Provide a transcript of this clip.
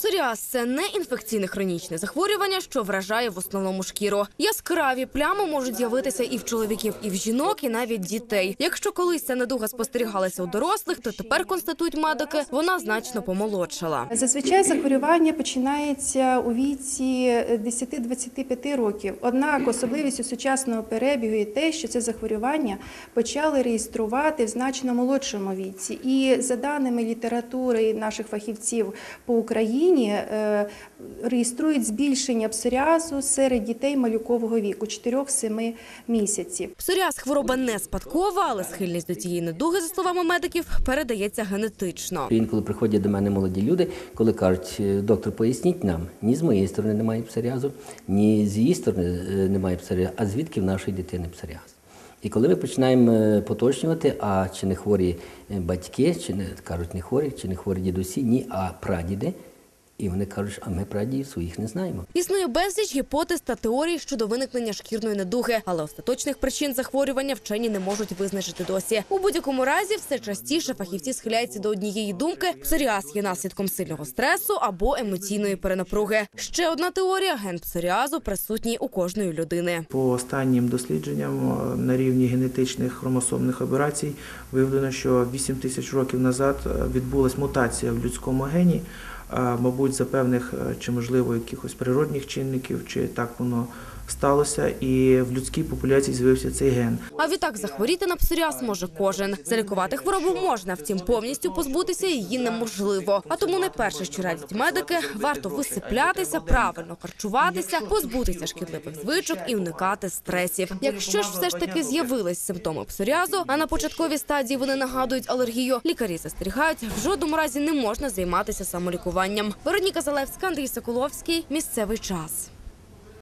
Псоріаз – це не інфекційне хронічне захворювання, що вражає в основному шкіру. Яскраві плями можуть з'явитися і в чоловіків, і в жінок, і навіть дітей. Якщо колись ця недуга спостерігалася у дорослих, то тепер констатують медики, вона значно помолодшала. Зазвичай захворювання починається у віці 10-25 років. Однак особливістю сучасного перебігу є те, що це захворювання почали реєструвати в значно молодшому віці. І за даними літератури наших фахівців по Україні, е, реєструють збільшення псоріазу серед дітей малюкового віку 4-7 місяців. Псоріаз – хвороба не спадкова, але схильність до цієї недуги, за словами медиків, передається генетично. Інколи приходять до мене молоді люди, коли кажуть, «Е, доктор, поясніть нам, ні з моєї сторони немає псоріазу, ні з її сторони е, немає псоріазу, а звідки в нашої дитини псоріаз. І коли ми починаємо поточнювати, а чи не хворі батьки, чи не кажуть не хворі, чи не хворі дідусі, ні, а прадіди. І вони кажуть, а ми прадідів своїх не знаємо. Існує безліч гіпотез та теорій щодо виникнення шкірної недуги, але остаточних причин захворювання вчені не можуть визначити досі. У будь-якому разі все частіше фахівці схиляються до однієї думки: псоріаз є наслідком сильного стресу або емоційної перенапруги. Ще одна теорія ген псоріазу присутній у кожної людини. По останнім дослідженням на рівні генетичних хромосомних операцій виявлено, що 8 тисяч років назад е, відбулась мутація в людському гені, мабуть, за певних е, чи можливо якихось природних чинників, чи так воно сталося, і в людській популяції з'явився цей ген. А відтак захворіти на псоріаз може кожен. Залікувати хворобу можна, втім повністю позбутися її неможливо. А тому найперше, що радять медики, варто висиплятися, правильно харчуватися, позбутися шкідливих звичок і уникати стресів. Якщо ж все ж таки з'явились симптоми псоріазу, а на початковій стадії вони нагадують алергію, лікарі застерігають, в жодному разі не можна займатися самолікуванням. Вероніка Залевська, Андрій Соколовський. Місцевий час.